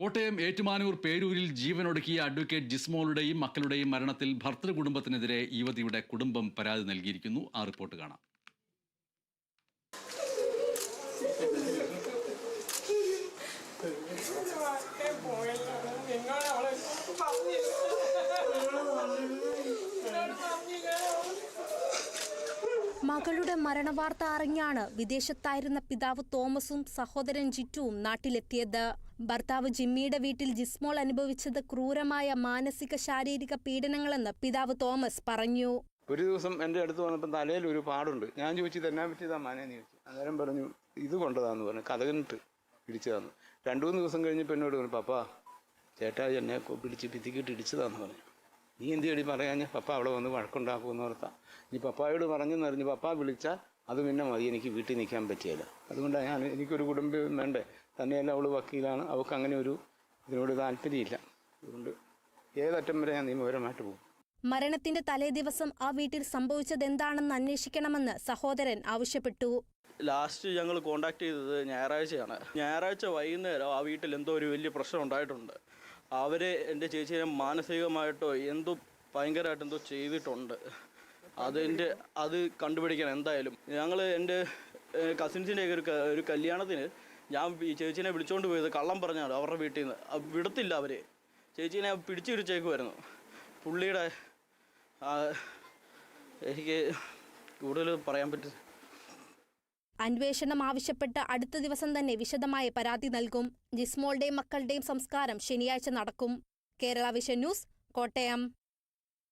കോട്ടയം ഏറ്റുമാനൂർ പേരൂരിൽ ജീവനൊടുക്കിയ അഡ്വക്കേറ്റ് ജിസ്മോളുടെയും മക്കളുടെയും മരണത്തിൽ ഭർത്തൃ കുടുംബത്തിനെതിരെ യുവതിയുടെ കുടുംബം പരാതി നൽകിയിരിക്കുന്നു. ആ റിപ്പോർട്ട് കാണാം. മകളുടെ മരണവാർത്ത അറിഞ്ഞാണ് വിദേശത്തായിരുന്ന പിതാവ് തോമസും സഹോദരൻ ജിറ്റുവും നാട്ടിലെത്തിയത്. ഭർത്താവ് ജിമ്മിയുടെ വീട്ടിൽ ജിസ്മോൾ അനുഭവിച്ചത് ക്രൂരമായ മാനസിക ശാരീരിക പീഡനങ്ങളെന്ന് പിതാവ് തോമസ് പറഞ്ഞു. ഒരു ദിവസം എന്റെ അടുത്ത് വന്നപ്പോൾ തലയിൽ ഒരു പാടുണ്ട്. ഞാൻ ചോദിച്ചു തന്നെ പറ്റിയതാ മാനേന്ന് ചോദിച്ചു. അന്നേരം പറഞ്ഞു ഇത് കൊണ്ടതാന്ന് പറഞ്ഞു. കഥകനിട്ട് ഇടിച്ചതാന്ന് രണ്ടു മൂന്ന് ദിവസം കഴിഞ്ഞപ്പോൾ എന്നോട് പറഞ്ഞു പപ്പാ ചേട്ടാ എന്നെ പിടിച്ച് ഭിത്തിക്കിട്ട് ഇടിച്ചതാന്ന് പറഞ്ഞു. നീ എന്ത് ചെടി പറയാൻ പപ്പ അവിടെ വന്ന് വഴക്കുണ്ടാക്കുമെന്ന് ഓർത്താ. ഇനി പപ്പായോട് പറഞ്ഞു അറിഞ്ഞ് പപ്പ വിളിച്ചാൽ അത് പിന്നെ മതി എനിക്ക് വീട്ടിൽ നിൽക്കാൻ പറ്റിയല്ല. അതുകൊണ്ടാണ് ഞാൻ എനിക്കൊരു കുടുംബം വേണ്ടേ? തന്നെയല്ല അവൾ വക്കീലാണ്. അവൾക്ക് അങ്ങനെ ഒരു ഇതിനോട് താല്പര്യമില്ല. അതുകൊണ്ട് ഏതറ്റം വരെ ഞാൻ നിയമപരമായിട്ട് പോകും. മരണത്തിന്റെ തലേദിവസം ആ വീട്ടിൽ സംഭവിച്ചത് എന്താണെന്ന് അന്വേഷിക്കണമെന്ന് സഹോദരൻ ആവശ്യപ്പെട്ടു. ലാസ്റ്റ് ഞങ്ങൾ കോണ്ടാക്ട് ചെയ്തത് ഞായറാഴ്ചയാണ്. ഞായറാഴ്ച വൈകുന്നേരം ആ വീട്ടിൽ എന്തോ ഒരു വലിയ പ്രശ്നം ഉണ്ടായിട്ടുണ്ട്. അവർ എന്റെ ചേച്ചിയെ മാനസികമായിട്ടോ എന്തോ ഭയങ്കരമായിട്ട് എന്തോ ചെയ്തിട്ടുണ്ട്. അതിന്റെ അത് കണ്ടുപിടിക്കണം എന്തായാലും. ഞങ്ങൾ എന്റെ കസിൻസിന്റെ ഒരു ഒരു കല്യാണത്തിന് ഞാൻ ഈ ചേച്ചീനെ വിളിച്ചുകൊണ്ട് പോയത് കള്ളം പറഞ്ഞാണ് അവരുടെ വീട്ടിൽ നിന്ന് വിടത്തില്ല അവർ ചേച്ചീനെ പിടിച്ചു പിടിച്ചേക്കുമായിരുന്നു പുള്ളിയുടെ എനിക്ക് കൂടുതൽ പറയാൻ പറ്റും അന്വേഷണം ആവശ്യപ്പെട്ട് അടുത്ത ദിവസം തന്നെ വിശദമായ പരാതി നൽകും. ജിസ്മോളുടെയും മക്കളുടെയും സംസ്കാരം ശനിയാഴ്ച നടക്കും. Kerala vision news Kottayam.